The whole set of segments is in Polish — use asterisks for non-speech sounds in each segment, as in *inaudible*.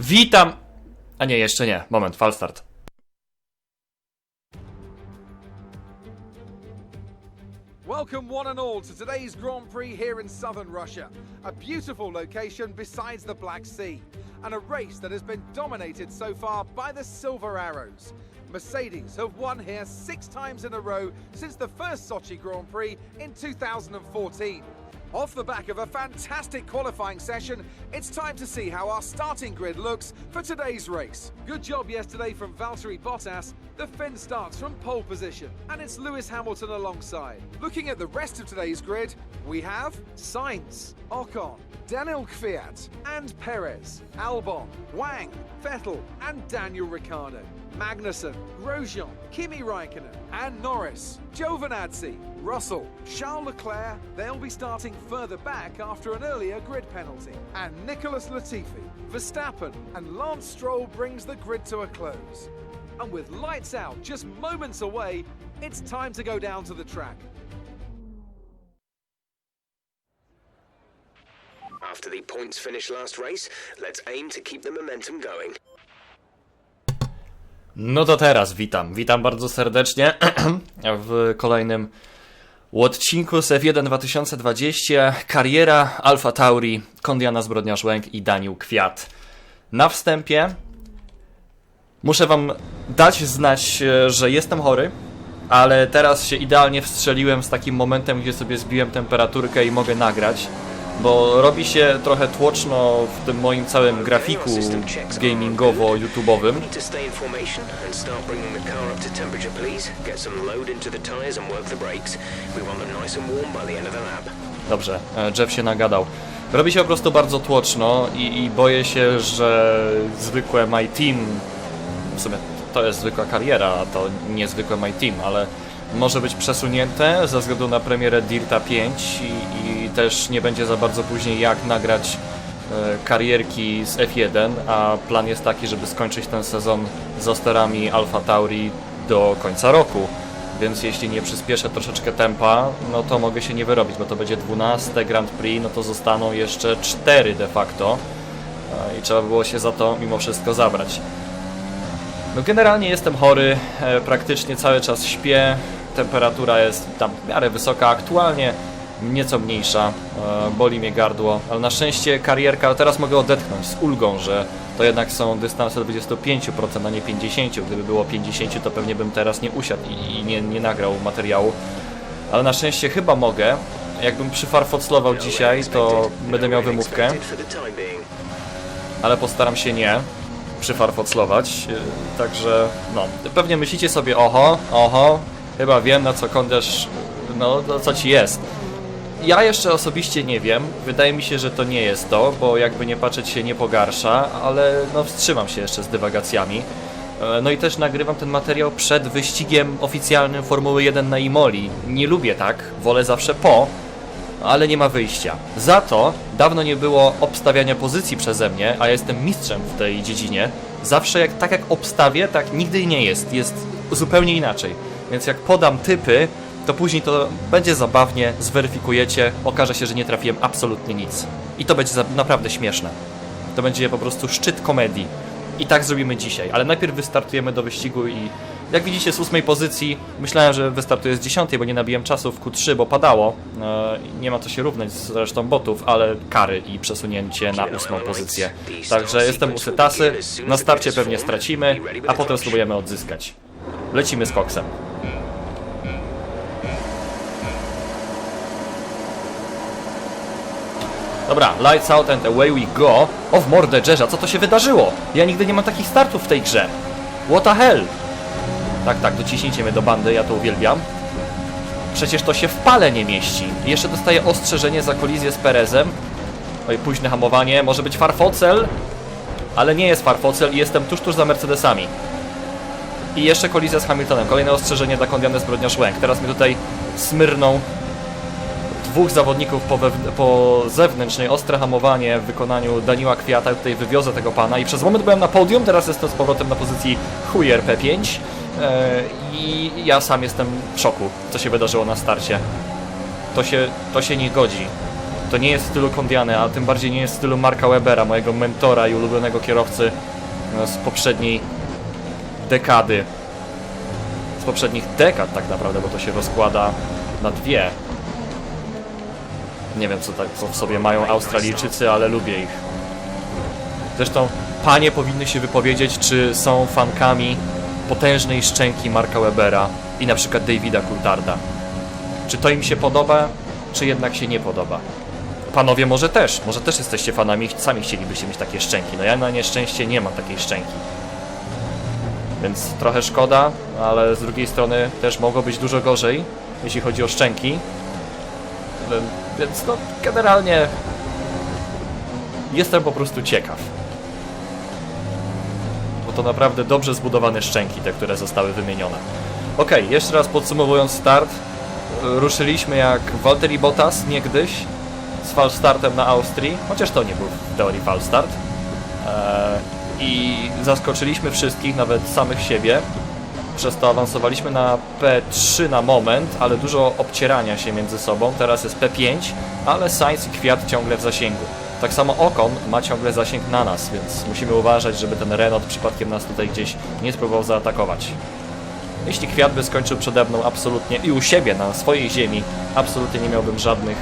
Witam! A nie, jeszcze nie. Moment, falstart. Welcome, one and all, to today's Grand Prix here in southern Russia. A beautiful location besides the Black Sea, and a race that has been dominated so far by the Silver Arrows. Mercedes have won here six times in a row since the first Sochi Grand Prix in 2014. Off the back of a fantastic qualifying session, it's time to see how our starting grid looks for today's race. Good job yesterday from Valtteri Bottas. The Finn starts from pole position, and it's Lewis Hamilton alongside. Looking at the rest of today's grid, we have Sainz, Ocon, Daniel Kvyat, and Perez, Albon, Wang, Vettel, and Daniel Ricciardo. Magnussen, Grosjean, Kimi Raikkonen, and Norris, Giovinazzi, Russell, Charles Leclerc, they'll be starting further back after an earlier grid penalty. And Nicholas Latifi, Verstappen, and Lance Stroll brings the grid to a close. And with lights out just moments away, it's time to go down to the track. After the points finish last race, let's aim to keep the momentum going. No to teraz witam. Witam bardzo serdecznie *clears throat* w kolejnym odcinku z F1 2020. Kariera Alfa Tauri, Kondiana Zbrodniarz Łęk i Daniel Kwiat. Na wstępie muszę wam dać znać, e, że jestem chory, ale teraz się idealnie wstrzeliłem z takim momentem, gdzie sobie zbiłem temperaturkę i mogę nagrać. Bo robi się trochę tłoczno w tym moim całym grafiku gamingowo-youtubowym. Dobrze, e, Jeff się nagadał. Robi się po prostu bardzo tłoczno i, i boję się, że zwykłe My Team, w sumie to jest zwykła kariera, a to niezwykłe My Team, ale może być przesunięte ze względu na premierę Dirta 5 i, i też nie będzie za bardzo później jak nagrać e, karierki z F1, a plan jest taki, żeby skończyć ten sezon z osterami Alfa Tauri do końca roku. Więc jeśli nie przyspieszę troszeczkę tempa, no to mogę się nie wyrobić, bo to będzie 12 Grand Prix, no to zostaną jeszcze 4 de facto. I trzeba było się za to mimo wszystko zabrać. No generalnie jestem chory, e, praktycznie cały czas śpię. Temperatura jest tam w miarę wysoka aktualnie, nieco mniejsza, e, boli mnie gardło, ale na szczęście karierka, teraz mogę odetchnąć z ulgą, że to jednak są dystanse 25%, a nie 50%. Gdyby było 50%, to pewnie bym teraz nie usiadł i, nie, nie nagrał materiału. Ale na szczęście chyba mogę. Jakbym przyfarfoclował dzisiaj, to będę miał wymówkę ale postaram się nie przyfarfoclować. Yy, Także, no, pewnie myślicie sobie, oho, oho, chyba wiem na co kądziesz, no, no co ci jest. Ja jeszcze osobiście nie wiem. Wydaje mi się, że to nie jest to, bo jakby nie patrzeć się nie pogarsza, ale no wstrzymam się jeszcze z dywagacjami. E, No i też nagrywam ten materiał przed wyścigiem oficjalnym Formuły 1 na Imoli. Nie lubię tak, wolę zawsze po, ale nie ma wyjścia. Za to dawno nie było obstawiania pozycji przeze mnie, a jestem mistrzem w tej dziedzinie. Zawsze jak tak jak obstawię, tak nigdy nie jest. Jest zupełnie inaczej. Więc jak podam typy, to później to będzie zabawnie, zweryfikujecie, okaże się, że nie trafiłem absolutnie nic. I to będzie naprawdę śmieszne. To będzie po prostu szczyt komedii. I tak zrobimy dzisiaj, ale najpierw wystartujemy do wyścigu i jak widzicie z ósmej pozycji, myślałem, że wystartuję z dziesiątej, bo nie nabiłem czasu w Q3, bo padało. E, nie ma co się równać z resztą botów, ale kary i przesunięcie na ósmą pozycję. Także jestem u Sytasy, na starcie pewnie stracimy, a potem spróbujemy odzyskać. Lecimy z koksem. Dobra, lights out and away we go. O w mordę co to się wydarzyło? Ja nigdy nie mam takich startów w tej grze. What the hell? Tak, tak, dociśnijcie mnie do bandy, ja to uwielbiam. Przecież to się w pale nie mieści. Jeszcze dostaję ostrzeżenie za kolizję z Perezem. Oj, późne hamowanie, może być farfocel, ale nie jest farfocel i jestem tuż, tuż za Mercedesami. I jeszcze kolizja z Hamiltonem. Kolejne ostrzeżenie dla Kondiany Zbrodniarz Łęk. Teraz mnie tutaj smyrną dwóch zawodników po, po zewnętrznej, ostre hamowanie w wykonaniu Daniła Kwiata. Tutaj wywiozę tego pana i przez moment byłem na podium, teraz jestem z powrotem na pozycji Huyer P5 e, i ja sam jestem w szoku, co się wydarzyło na starcie. To się, to się nie godzi. To nie jest w stylu Kondiany, a tym bardziej nie jest w stylu Marka Webera, mojego mentora i ulubionego kierowcy e, z poprzedniej dekady. Z poprzednich dekad tak naprawdę, bo to się rozkłada na dwie. Nie wiem co, tak, co w sobie mają Australijczycy, ale lubię ich. Zresztą panie powinny się wypowiedzieć, czy są fankami potężnej szczęki Marka Webera i na przykład Davida Coultharda. Czy to im się podoba, czy jednak się nie podoba? Panowie może też, może też jesteście fanami, sami chcielibyście mieć takie szczęki. No ja na nieszczęście nie mam takiej szczęki. Więc trochę szkoda, ale z drugiej strony też mogło być dużo gorzej, jeśli chodzi o szczęki. Więc no generalnie jestem po prostu ciekaw. Bo to naprawdę dobrze zbudowane szczęki, te, które zostały wymienione. Okej, jeszcze raz podsumowując start. Ruszyliśmy jak Valtteri Bottas niegdyś z falstartem na Austrii, chociaż to nie był w teorii falstart. Eee, I zaskoczyliśmy wszystkich, nawet samych siebie. Przez to awansowaliśmy na P3 na moment, ale dużo obcierania się między sobą. Teraz jest P5, ale Sainz i Kwiat ciągle w zasięgu. Tak samo Ocon ma ciągle zasięg na nas, więc musimy uważać, żeby ten Renault przypadkiem nas tutaj gdzieś nie spróbował zaatakować. Jeśli Kwiat by skończył przede mną absolutnie i u siebie na swojej ziemi, absolutnie nie miałbym żadnych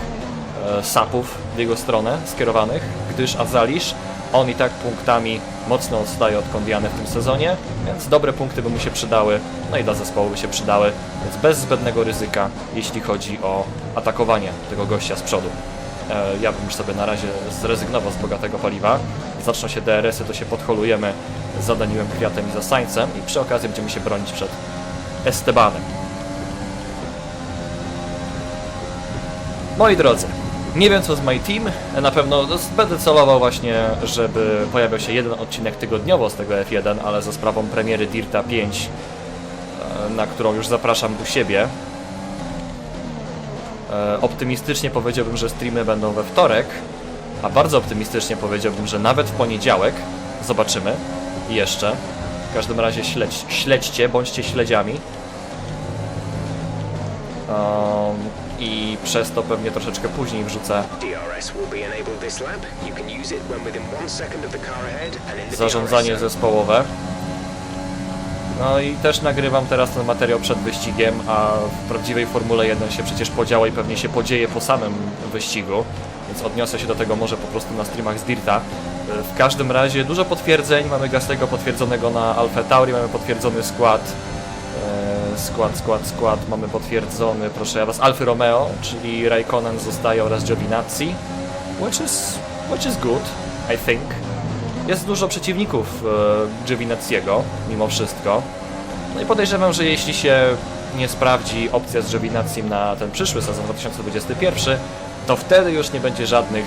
e, sapów w jego stronę skierowanych, gdyż Azalisz, on i tak punktami mocno odstaje od Kondiany w tym sezonie, więc dobre punkty by mu się przydały, no i dla zespołu by się przydały, więc bez zbędnego ryzyka, jeśli chodzi o atakowanie tego gościa z przodu. E, ja bym już sobie na razie zrezygnował z bogatego paliwa. Zaczną się DRS-y, to się podholujemy za Daniłem Kwiatem i za Sańcem i przy okazji będziemy się bronić przed Estebanem. Moi drodzy, nie wiem co z My Team, na pewno no, będę celował właśnie, żeby pojawiał się jeden odcinek tygodniowo z tego F1, ale za sprawą premiery Dirta 5, e, na którą już zapraszam u siebie. E, Optymistycznie powiedziałbym, że streamy będą we wtorek, a bardzo optymistycznie powiedziałbym, że nawet w poniedziałek. Zobaczymy. Jeszcze. W każdym razie śledź, śledźcie, bądźcie śledziami. Um, I przez to pewnie troszeczkę później wrzucę. Zarządzanie zespołowe. No i też nagrywam teraz ten materiał przed wyścigiem, a w prawdziwej Formule 1 się przecież podziała i pewnie się podzieje po samym wyścigu, więc odniosę się do tego może po prostu na streamach z Dirta. W każdym razie dużo potwierdzeń, mamy Gasly'ego potwierdzonego na Alfa Tauri, mamy potwierdzony skład, skład, skład, skład, mamy potwierdzony, proszę ja was, Alfa Romeo, czyli Raikkonen zostaje oraz Giovinazzi, which is, which is good, I think. Jest dużo przeciwników e, Giovinazziego, mimo wszystko. No i podejrzewam, że jeśli się nie sprawdzi opcja z Giovinazzim na ten przyszły sezon 2021, to wtedy już nie będzie żadnych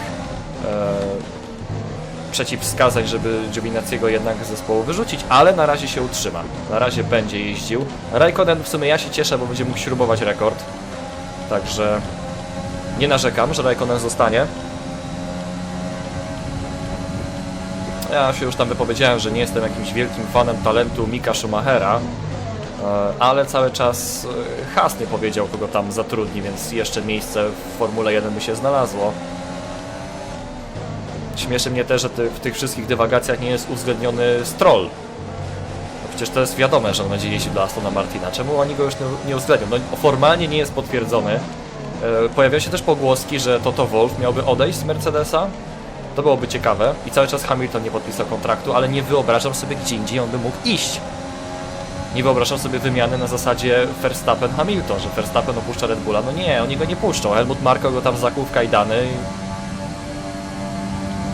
e, przeciwwskazań, żeby Giovinazziego jednak z zespołu wyrzucić, ale na razie się utrzyma. Na razie będzie jeździł. Raikkonen w sumie ja się cieszę, bo będzie mógł śrubować rekord. Także nie narzekam, że Raikkonen zostanie. Ja się już tam wypowiedziałem, że nie jestem jakimś wielkim fanem talentu Mika Schumachera, e, ale cały czas e, Haas nie powiedział, kogo tam zatrudni, więc jeszcze miejsce w Formule 1 by się znalazło. Śmieszy mnie też, że ty, w tych wszystkich dywagacjach nie jest uwzględniony Stroll. No przecież to jest wiadome, że on będzie jeździł dla Astona Martina. Czemu oni go już nie, nie uwzględnią? No, formalnie nie jest potwierdzony. E, Pojawiają się też pogłoski, że Toto Wolff miałby odejść z Mercedesa. To byłoby ciekawe. I cały czas Hamilton nie podpisał kontraktu, ale nie wyobrażam sobie, gdzie indziej on by mógł iść. Nie wyobrażam sobie wymiany na zasadzie Verstappen-Hamilton, że Verstappen opuszcza Red Bulla. No nie, oni go nie puszczą. Helmut Marko go tam zakuł w kajdany. i-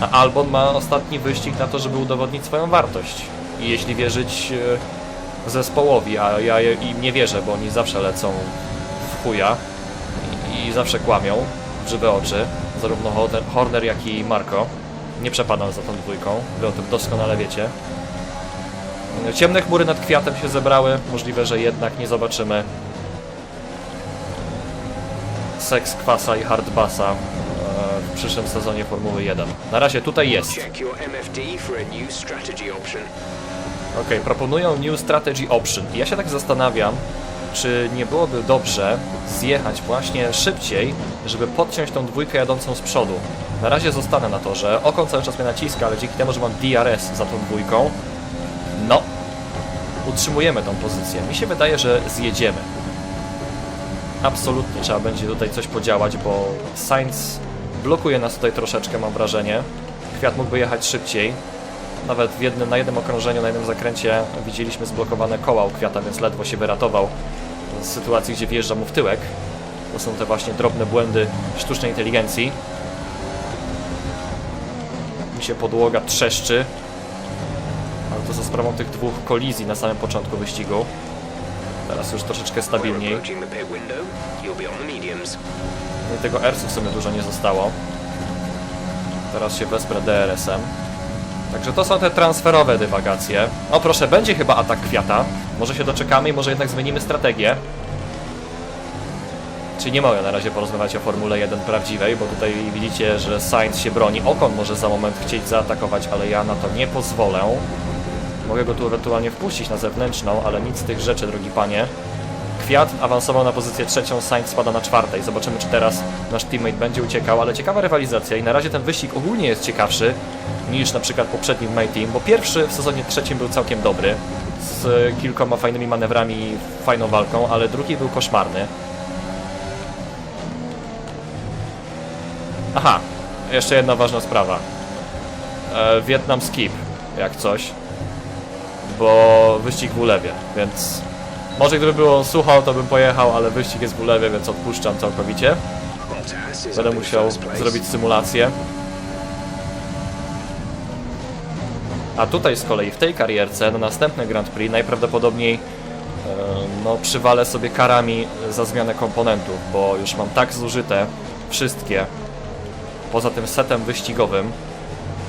A Albon ma ostatni wyścig na to, żeby udowodnić swoją wartość. I jeśli wierzyć e, zespołowi, a ja im nie wierzę, bo oni zawsze lecą w chuja i, zawsze kłamią w żywe oczy, zarówno Horner, jak i Marko. Nie przepadam za tą dwójką, wy o tym doskonale wiecie. Ciemne chmury nad kwiatem się zebrały, możliwe, że jednak nie zobaczymy Seks Kwasa i Hardbasa w przyszłym sezonie Formuły 1. Na razie tutaj jest. Ok, proponują New Strategy Option. I ja się tak zastanawiam, czy nie byłoby dobrze zjechać właśnie szybciej, żeby podciąć tą dwójkę jadącą z przodu. Na razie zostanę na torze, okon cały czas mnie naciska, ale dzięki temu, że mam DRS za tą dwójką, no, utrzymujemy tą pozycję. Mi się wydaje, że zjedziemy. Absolutnie trzeba będzie tutaj coś podziałać, bo Sainz blokuje nas tutaj troszeczkę, mam wrażenie. Kwiat mógłby jechać szybciej. Nawet w jednym, na jednym okrążeniu, na jednym zakręcie widzieliśmy zblokowane koła u Kwiata, więc ledwo się wyratował z sytuacji, gdzie wjeżdża mu w tyłek. To są te właśnie drobne błędy sztucznej inteligencji. Mi się podłoga trzeszczy, ale to za sprawą tych dwóch kolizji na samym początku wyścigu. Teraz już troszeczkę stabilniej. i tego ERS-u w sumie dużo nie zostało. Teraz się wesprę DRS-em. Także to są te transferowe dywagacje. O proszę, będzie chyba atak kwiata. Może się doczekamy i może jednak zmienimy strategię. Czyli nie mogę na razie porozmawiać o Formule 1 prawdziwej, bo tutaj widzicie, że Sainz się broni. Okon może za moment chcieć zaatakować, ale ja na to nie pozwolę. Mogę go tu ewentualnie wpuścić na zewnętrzną, ale nic z tych rzeczy, drogi panie. Kwiat awansował na pozycję trzecią, Sainz spada na czwartej. Zobaczymy, czy teraz nasz teammate będzie uciekał, ale ciekawa rywalizacja i na razie ten wyścig ogólnie jest ciekawszy niż na przykład poprzedni My Team, bo pierwszy w sezonie trzecim był całkiem dobry, z kilkoma fajnymi manewrami i fajną walką, ale drugi był koszmarny. Aha, jeszcze jedna ważna sprawa. E, Vietnam skip, jak coś, bo wyścig w ulewie, więc może gdyby było sucho, to bym pojechał, ale wyścig jest w ulewie, więc odpuszczam całkowicie. Będę musiał zrobić symulację. A tutaj z kolei w tej karierce na następne Grand Prix najprawdopodobniej e, no, przywalę sobie karami za zmianę komponentów, bo już mam tak zużyte wszystkie poza tym setem wyścigowym,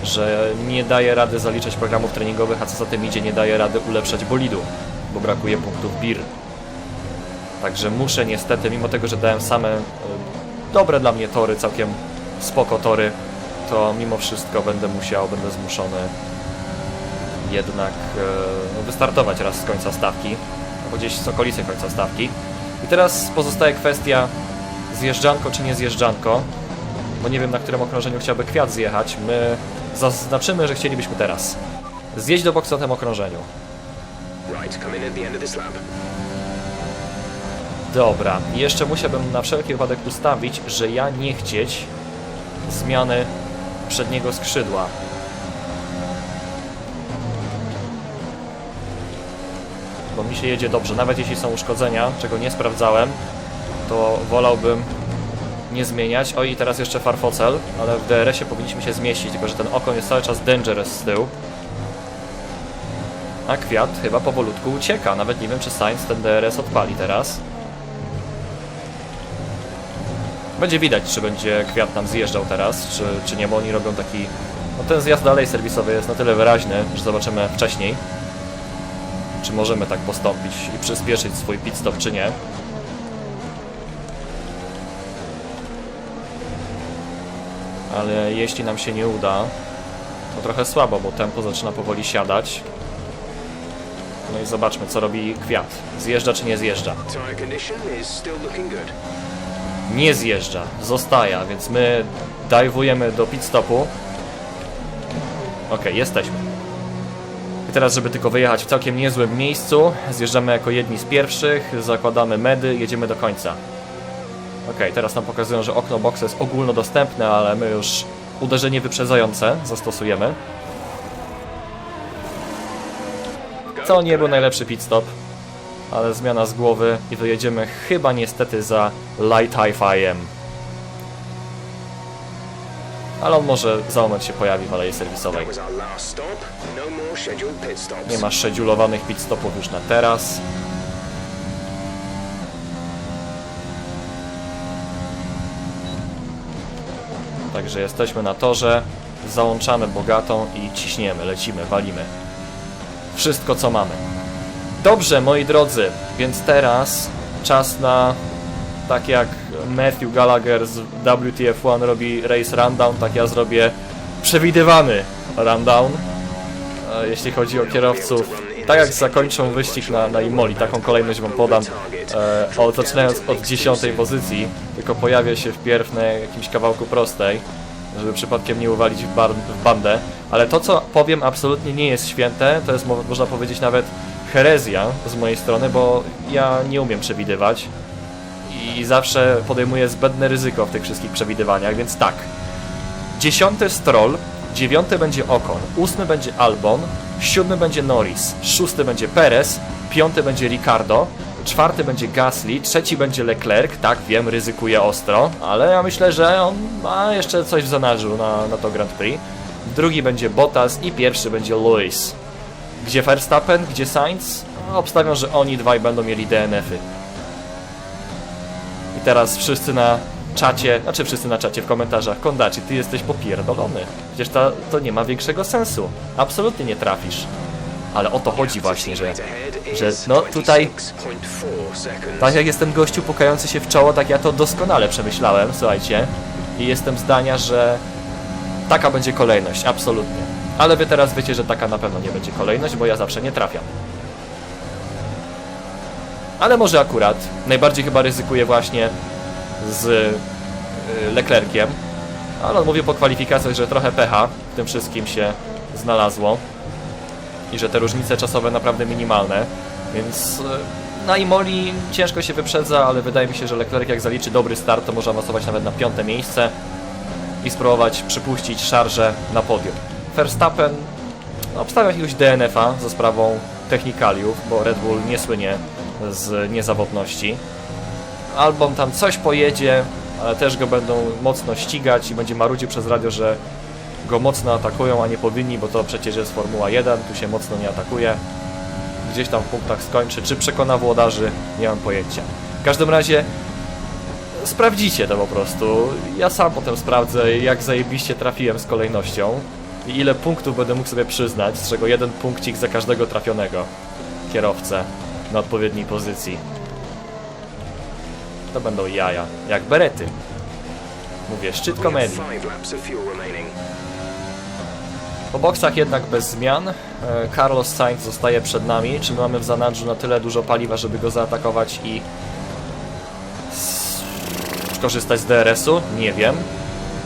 że nie daję rady zaliczać programów treningowych, a co za tym idzie, nie daję rady ulepszać bolidu, bo brakuje punktów BIR. Także muszę niestety, mimo tego, że dałem same e, dobre dla mnie tory, całkiem spoko tory, to mimo wszystko będę musiał, będę zmuszony jednak e, wystartować raz z końca stawki, albo gdzieś z okolicy końca stawki. I teraz pozostaje kwestia zjeżdżanko czy nie zjeżdżanko, bo nie wiem na którym okrążeniu chciałby Kwiat zjechać. My zaznaczymy, że chcielibyśmy teraz zjeść do boksu na tym okrążeniu. Dobra, jeszcze musiałbym na wszelki wypadek ustawić, że ja nie chcieć zmiany przedniego skrzydła. Bo mi się jedzie dobrze, nawet jeśli są uszkodzenia, czego nie sprawdzałem, to wolałbym nie zmieniać. O i teraz jeszcze farfocel, ale w DRS-ie powinniśmy się zmieścić, tylko że ten okon jest cały czas dangerous z tyłu. A kwiat chyba powolutku ucieka. Nawet nie wiem, czy Sainz ten DRS odpali teraz. Będzie widać, czy będzie kwiat nam zjeżdżał teraz, czy, czy nie, bo oni robią taki. No ten zjazd dalej serwisowy jest na tyle wyraźny, że zobaczymy wcześniej, czy możemy tak postąpić i przyspieszyć swój pit stop, czy nie. Ale jeśli nam się nie uda, to trochę słabo, bo tempo zaczyna powoli siadać. No i zobaczmy, co robi kwiat. Zjeżdża czy nie zjeżdża? Nie zjeżdża, zostaje, więc my dajwujemy do pit stopu. Ok, jesteśmy. I teraz, żeby tylko wyjechać w całkiem niezłym miejscu, zjeżdżamy jako jedni z pierwszych, zakładamy medy, jedziemy do końca. Ok, teraz nam pokazują, że okno box jest ogólnodostępne, ale my już uderzenie wyprzedzające zastosujemy. To nie był najlepszy pit stop, ale zmiana z głowy i wyjedziemy chyba niestety za Light Hi-Fi'em. Ale on może za moment się pojawi w alei serwisowej. No. Nie ma schedulowanych pit stopów już na teraz. Także jesteśmy na torze, załączamy bogatą i ciśniemy, lecimy, walimy. Wszystko co mamy. Dobrze, moi drodzy, więc teraz czas na tak jak Matthew Gallagher z WTF1 robi race rundown, tak ja zrobię przewidywany rundown. E, Jeśli chodzi o kierowców tak jak zakończą wyścig na, na Imoli, taką kolejność wam podam, e, o, zaczynając od dziesiątej pozycji, tylko pojawia się wpierw na jakimś kawałku prostej, żeby przypadkiem nie uwalić w, bar, w bandę, ale to co powiem absolutnie nie jest święte, to jest mo można powiedzieć nawet herezja z mojej strony, bo ja nie umiem przewidywać i zawsze podejmuję zbędne ryzyko w tych wszystkich przewidywaniach, więc tak. Dziesiąty Stroll, dziewiąty będzie Ocon, ósmy będzie Albon, siódmy będzie Norris, szósty będzie Perez, piąty będzie Ricardo, czwarty będzie Gasly, trzeci będzie Leclerc, tak wiem, ryzykuje ostro, ale ja myślę, że on ma jeszcze coś w zanadrzu na, na to Grand Prix. Drugi będzie Bottas i pierwszy będzie Lewis. Gdzie Verstappen, gdzie Sainz? Obstawiam, że oni dwaj będą mieli DNF-y. I teraz wszyscy na czacie, znaczy wszyscy na czacie w komentarzach, Kondaci, ty jesteś popierdolony. Przecież to, to nie ma większego sensu. Absolutnie nie trafisz. Ale o to chodzi właśnie, że, że no tutaj, tak jak jest ten gościu pukający się w czoło, tak ja to doskonale przemyślałem, słuchajcie. I jestem zdania, że taka będzie kolejność, absolutnie. Ale wy teraz wiecie, że taka na pewno nie będzie kolejność, bo ja zawsze nie trafiam. Ale może akurat. Najbardziej chyba ryzykuję właśnie z y, Leclerciem. Ale on mówię po kwalifikacjach, że trochę pecha w tym wszystkim się znalazło. I że te różnice czasowe naprawdę minimalne. Więc y, na Imoli ciężko się wyprzedza, ale wydaje mi się, że Leclerc jak zaliczy dobry start, to może awansować nawet na piąte miejsce i spróbować przypuścić szarżę na podium. Verstappen no, obstawia jakiegoś DNF-a za sprawą technikaliów, bo Red Bull nie słynie z niezawodności. Albon tam coś pojedzie, ale też go będą mocno ścigać i będzie marudził przez radio, że go mocno atakują, a nie powinni, bo to przecież jest Formuła 1, tu się mocno nie atakuje. Gdzieś tam w punktach skończy. Czy przekona włodarzy? Nie mam pojęcia. W każdym razie sprawdzicie to po prostu. Ja sam potem sprawdzę, jak zajebiście trafiłem z kolejnością i ile punktów będę mógł sobie przyznać, z czego jeden punkcik za każdego trafionego kierowcę na odpowiedniej pozycji. To będą jaja, jak berety. Mówię, szczyt komedii. Po boksach jednak bez zmian. E, Carlos Sainz zostaje przed nami. Czy my mamy w zanadrzu na tyle dużo paliwa, żeby go zaatakować i skorzystać z DRS-u? Nie wiem.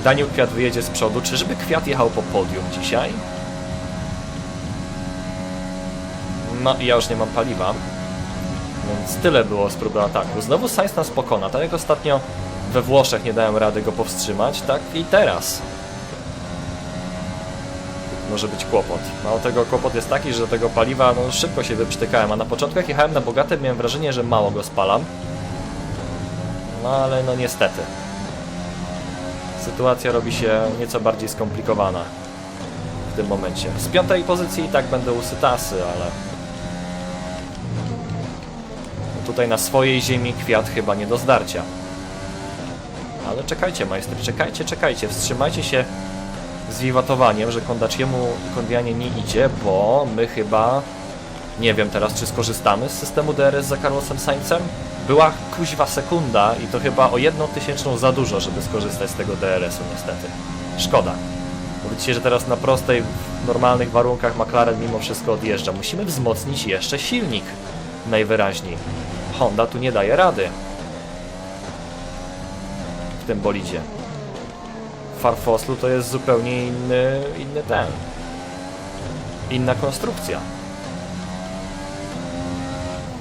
Daniel Kwiat wyjedzie z przodu. Czyżby Kwiat jechał po podium dzisiaj? No i ja już nie mam paliwa. Więc tyle było z próby ataku. Znowu Sainz nas pokona. Tak jak ostatnio we Włoszech nie dałem rady go powstrzymać, tak i teraz. Może być kłopot. Mało tego, kłopot jest taki, że do tego paliwa no, szybko się wyprztykałem, a na początku jak jechałem na bogate miałem wrażenie, że mało go spalam. No ale no niestety. Sytuacja robi się nieco bardziej skomplikowana w tym momencie. Z piątej pozycji i tak będę usytasy, ale... Tutaj na swojej ziemi kwiat chyba nie do zdarcia. Ale czekajcie, majstry, czekajcie, czekajcie, wstrzymajcie się z wiwatowaniem, że Kondaciemu i Kondianie nie idzie, bo my chyba... Nie wiem teraz, czy skorzystamy z systemu DRS za Carlosem Saincem? Była kuźwa sekunda i to chyba o jedną tysięczną za dużo, żeby skorzystać z tego DRS-u niestety. Szkoda. Powiedzcie, że teraz na prostej, w normalnych warunkach McLaren mimo wszystko odjeżdża. Musimy wzmocnić jeszcze silnik. Najwyraźniej. Honda tu nie daje rady. W tym bolidzie. Farfoslu to jest zupełnie inny, inny ten. Inna konstrukcja.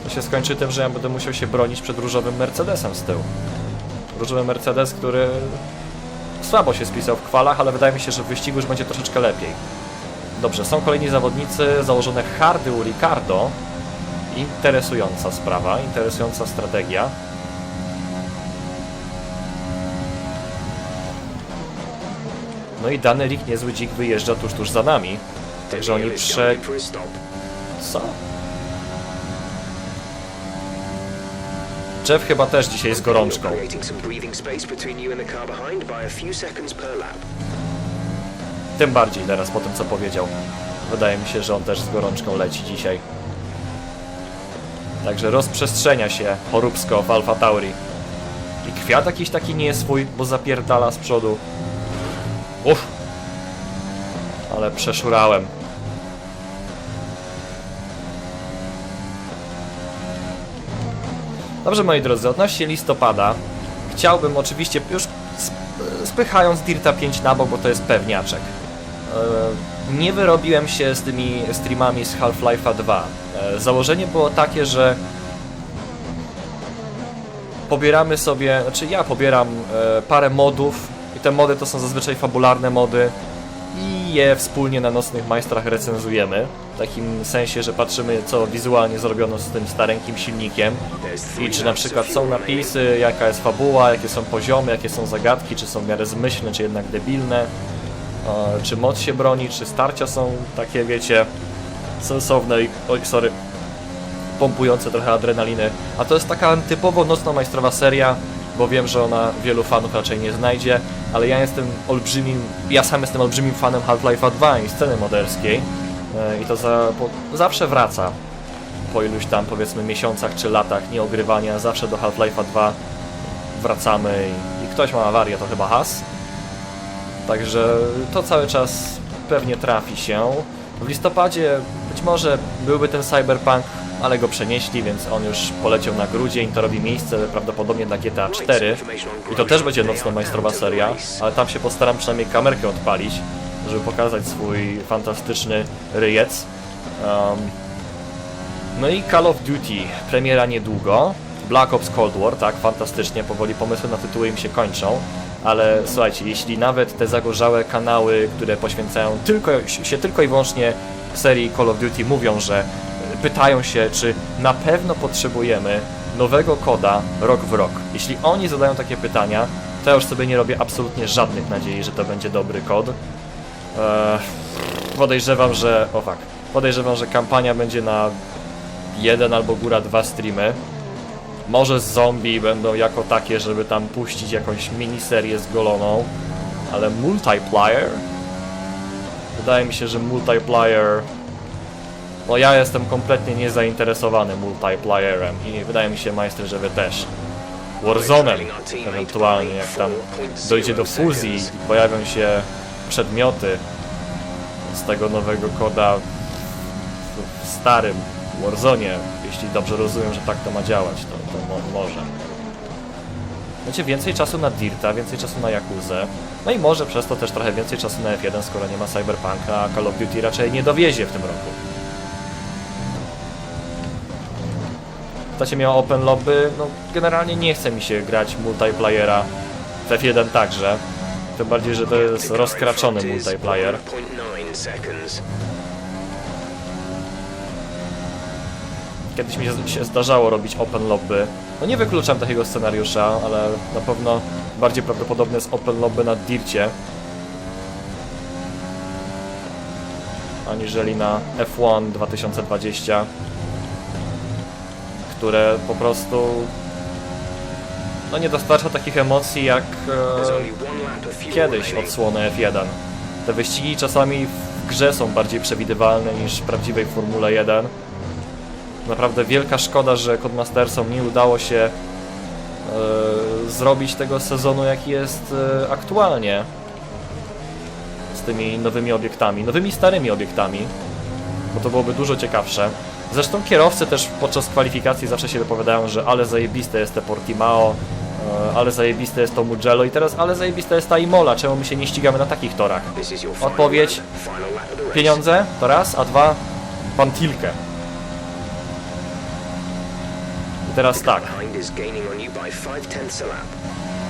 To się skończy tym, że ja będę musiał się bronić przed różowym Mercedesem z tyłu. Różowy Mercedes, który słabo się spisał w kwalach, ale wydaje mi się, że w wyścigu już będzie troszeczkę lepiej. Dobrze, są kolejni zawodnicy, założone hardy u Ricardo. Interesująca sprawa, interesująca strategia. No i dany Rick niezły dzik wyjeżdża tuż, tuż za nami. Także oni prze... Co? Jeff chyba też dzisiaj z gorączką. Tym bardziej teraz po tym co powiedział. Wydaje mi się, że on też z gorączką leci dzisiaj. Także rozprzestrzenia się choróbsko w Alfa Tauri. I kwiat jakiś taki nie jest swój, bo zapierdala z przodu. Uff! Ale przeszurałem. Dobrze, moi drodzy, odnośnie listopada chciałbym oczywiście już spychając Dirta 5 na bok, bo to jest pewniaczek. E, nie wyrobiłem się z tymi streamami z Half-Life'a 2. E, Założenie było takie, że pobieramy sobie, znaczy ja pobieram e, parę modów i te mody to są zazwyczaj fabularne mody i je wspólnie na Nocnych Majstrach recenzujemy. W takim sensie, że patrzymy co wizualnie zrobiono z tym starenkim silnikiem i czy na przykład są napisy, jaka jest fabuła, jakie są poziomy, jakie są zagadki, czy są w miarę zmyślne, czy jednak debilne, e, czy mod się broni, czy starcia są takie, wiecie, sensowne i, oj, sorry, pompujące trochę adrenaliny. A to jest taka typowo nocno-majstrowa seria, bo wiem, że ona wielu fanów raczej nie znajdzie, ale ja jestem olbrzymim, ja sam jestem olbrzymim fanem Half-Life'a 2 i sceny moderskiej e, i to za, zawsze wraca po iluś tam powiedzmy miesiącach czy latach nieogrywania, zawsze do Half-Life'a 2 wracamy i, i ktoś ma awarię, to chyba Has. Także to cały czas pewnie trafi się. W listopadzie być może byłby ten Cyberpunk, ale go przenieśli, więc on już poleciał na grudzień, to robi miejsce prawdopodobnie na GTA 4 i to też będzie nocno-majstrowa seria, ale tam się postaram przynajmniej kamerkę odpalić, żeby pokazać swój fantastyczny ryjec. Um, no i Call of Duty, premiera niedługo. Black Ops Cold War, tak, fantastycznie, powoli pomysły na tytuły im się kończą. Ale słuchajcie, jeśli nawet te zagorzałe kanały, które poświęcają tylko, się tylko i wyłącznie serii Call of Duty mówią, że y, pytają się, czy na pewno potrzebujemy nowego koda rok w rok. Jeśli oni zadają takie pytania, to ja już sobie nie robię absolutnie żadnych nadziei, że to będzie dobry kod. Eee, podejrzewam, że... O fuck. Podejrzewam, że kampania będzie na jeden albo góra dwa streamy. Może z zombie będą jako takie, żeby tam puścić jakąś miniserię zgoloną, ale multiplayer? Wydaje mi się, że multiplayer... No ja jestem kompletnie niezainteresowany multiplayerem i wydaje mi się, majster, że wy też. Warzone'em, ewentualnie jak tam dojdzie do fuzji i pojawią się przedmioty z tego nowego koda w- starym Warzone, jeśli dobrze rozumiem, że tak to ma działać, to, to mo może. Będzie więcej czasu na Dirta, więcej czasu na Yakuzę, no i może przez to też trochę więcej czasu na F1, skoro nie ma Cyberpunka, a Call of Duty raczej nie dowiezie w tym roku. Chcecie miał open lobby? No generalnie nie chce mi się grać multiplayera w F1 także. Tym bardziej, że to jest rozkraczony multiplayer. Kiedyś mi się- zdarzało robić open lobby. No nie wykluczam takiego scenariusza, ale na pewno bardziej prawdopodobne jest open lobby na Dircie. Aniżeli na F1 2020. Które po prostu no nie dostarcza takich emocji jak e, kiedyś odsłony F1. Te wyścigi czasami w grze są bardziej przewidywalne niż w prawdziwej Formule 1. Naprawdę wielka szkoda, że Codemastersom nie udało się e, zrobić tego sezonu, jaki jest e, aktualnie. Z tymi nowymi obiektami, nowymi starymi obiektami, bo to byłoby dużo ciekawsze. Zresztą kierowcy też podczas kwalifikacji zawsze się wypowiadają, że ale zajebiste jest te Portimao, e, ale zajebiste jest to Mugello i teraz ale zajebista jest ta Imola, czemu my się nie ścigamy na takich torach? Odpowiedź. Pieniądze to raz, a dwa pantilkę. I teraz tak.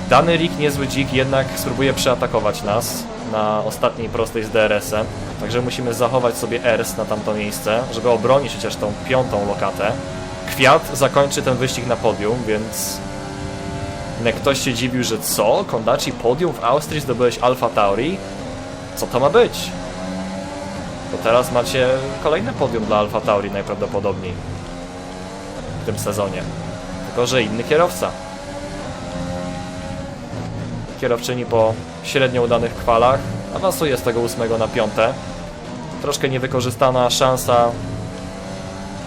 Dany Rick niezły dzik jednak spróbuje przeatakować nas na ostatniej prostej z DRS-em, także musimy zachować sobie ERS na tamto miejsce, żeby obronić chociaż tą piątą lokatę. Kwiat zakończy ten wyścig na podium, więc jak ktoś się dziwił, że co? Kondaci podium w Austrii zdobyłeś Alfa Tauri? Co to ma być? To teraz macie kolejne podium dla Alfa Tauri najprawdopodobniej tym sezonie. Tylko, że inny kierowca. Kierowczyni po średnio udanych kwalach awansuje z tego ósmego na piąte. Troszkę niewykorzystana szansa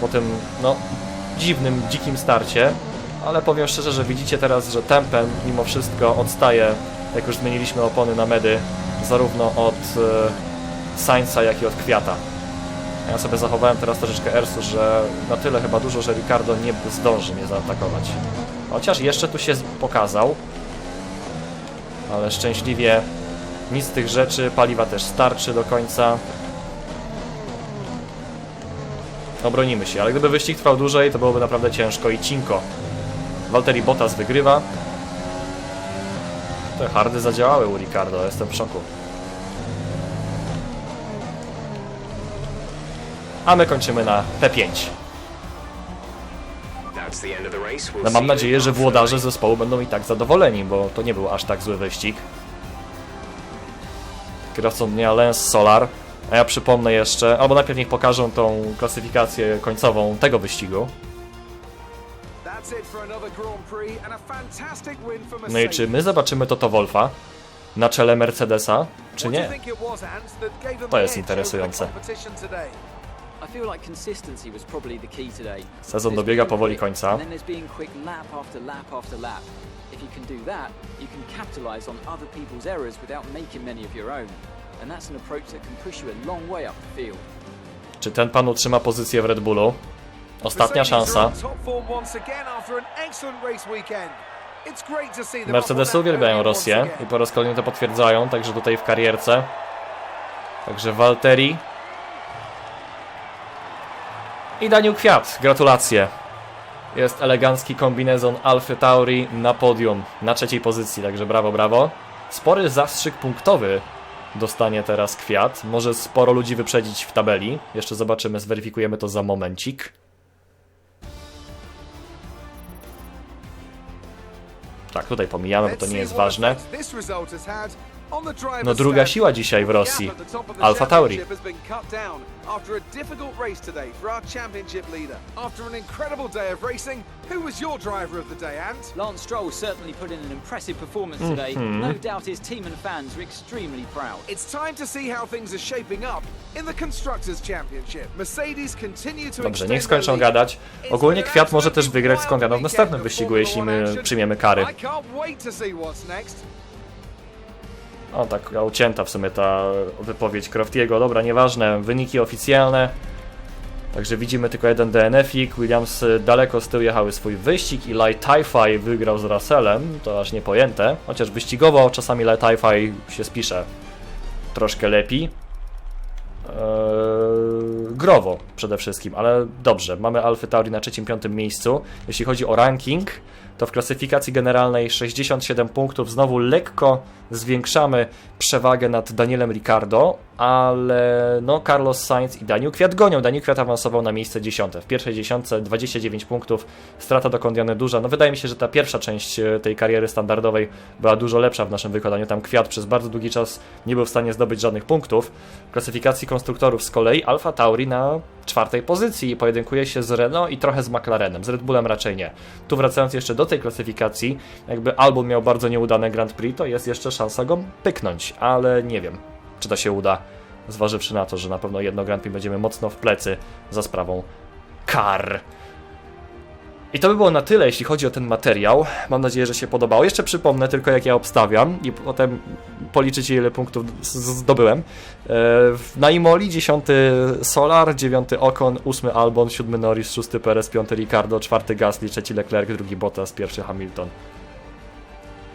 po tym, no, dziwnym, dzikim starcie, ale powiem szczerze, że widzicie teraz, że tempem mimo wszystko odstaje, jak już zmieniliśmy opony na medy, zarówno od e, Sainza, jak i od Kwiata. Ja sobie zachowałem teraz troszeczkę Ersu, że na tyle chyba dużo, że Ricardo nie zdąży mnie zaatakować. Chociaż jeszcze tu się pokazał. Ale szczęśliwie nic z tych rzeczy, paliwa też starczy do końca. Obronimy się, ale gdyby wyścig trwał dłużej, to byłoby naprawdę ciężko i cinko. Valtteri Bottas wygrywa. Te hardy zadziałały u Ricardo, jestem w szoku. A my kończymy na P5. That's the end of the race. We'll No mam nadzieję, że włodarze zespołu będą i tak zadowoleni, bo to nie był aż tak zły wyścig. Kierowcą dnia Lance Solar. A ja przypomnę jeszcze, albo najpierw niech pokażą tą klasyfikację końcową tego wyścigu. No i czy my zobaczymy Toto Wolfa na czele Mercedesa, czy nie? To jest interesujące. Over the competition today? I feel like consistency was probably the key today. Sezon dobiega powoli końca. And then there's being quick lap after lap after lap. If you can do that, you can capitalize on other people's errors without making many of your own. And that's an approach that can push you a long way up the field. Czy ten pan utrzyma pozycję w Red Bullu? Ostatnia Mercedes szansa. that uwielbiają Rosję i po raz kolejny to potwierdzają, także tutaj w karierce. Także Walteri. I Daniel Kwiat, gratulacje. Jest elegancki kombinezon Alfy Tauri na podium, na trzeciej pozycji, także brawo, brawo. Spory zastrzyk punktowy dostanie teraz Kwiat. Może sporo ludzi wyprzedzić w tabeli. Jeszcze zobaczymy, zweryfikujemy to za momencik. Tak, tutaj pomijamy, bo to nie jest ważne. No druga siła dzisiaj w Rosji. Alfa Tauri. After a difficult race today for our championship leader. After an incredible day of racing, who was your driver of the day, Ant? Lance Stroll certainly put in an impressive performance today. No doubt his team and fans are extremely proud. It's time to see how things are shaping up in the Constructors' Championship. Mercedes continue to Dobrze, niech skończą gadać. Ogólnie Kwiat może też wygrać z Konradą w następnym wyścigu, jeśli my przyjmiemy kary. I can't wait to see what's next. O, tak ucięta w sumie ta wypowiedź Croftiego. Dobra, nieważne, wyniki oficjalne. Także widzimy tylko jeden DNF-ik. Williamsy daleko z tyłu jechały swój wyścig i Light Taifai wygrał z Russellem. To aż niepojęte. Chociaż wyścigowo czasami Light Taifai się spisze troszkę lepiej. Eee, growo przede wszystkim, ale dobrze. Mamy Alfa Tauri na trzecim, piątym miejscu. Jeśli chodzi o ranking, to w klasyfikacji generalnej 67 punktów. Znowu lekko zwiększamy przewagę nad Danielem Ricardo, ale no Carlos Sainz i Daniel Kwiat gonią. Daniel Kwiat awansował na miejsce 10. W pierwszej dziesiątce 29 punktów, strata do Kondiany duża. No wydaje mi się, że ta pierwsza część e, tej kariery standardowej była dużo lepsza w naszym wykonaniu. Tam Kwiat przez bardzo długi czas nie był w stanie zdobyć żadnych punktów. W klasyfikacji konstruktorów z kolei Alfa Tauri na czwartej pozycji i pojedynkuje się z Renault i trochę z McLarenem. Z Red Bullem raczej nie. Tu wracając jeszcze do tej klasyfikacji, jakby Albon miał bardzo nieudane Grand Prix, to jest jeszcze szansa go pyknąć, ale nie wiem, czy to się uda, zważywszy na to, że na pewno jedno Grand Prix będziemy mocno w plecy za sprawą kar. I to by było na tyle, jeśli chodzi o ten materiał. Mam nadzieję, że się podobało. Jeszcze przypomnę tylko, jak ja obstawiam i potem policzycie, ile punktów zdobyłem. E, Na Imoli 10 Solar, 9 Ocon, 8 Albon, 7 Norris, 6 Perez, 5 Ricardo, 4 Gasly, 3 Leclerc, 2 Bottas, 1 Hamilton.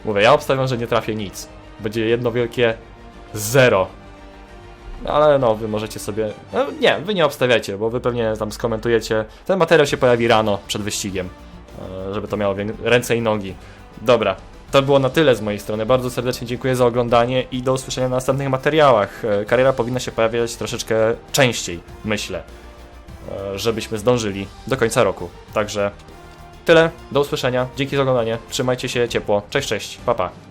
Mówię, ja obstawiam, że nie trafię nic. Będzie jedno wielkie zero. Ale no, wy możecie sobie. No, nie, wy nie obstawiacie, bo wy pewnie tam skomentujecie. Ten materiał się pojawi rano przed wyścigiem, e, żeby to miało ręce i nogi. Dobra, to było na tyle z mojej strony. Bardzo serdecznie dziękuję za oglądanie i do usłyszenia na następnych materiałach. E, Kariera powinna się pojawiać troszeczkę częściej, myślę, e, żebyśmy zdążyli do końca roku. Także tyle, do usłyszenia, dzięki za oglądanie, trzymajcie się ciepło, cześć, cześć, pa pa.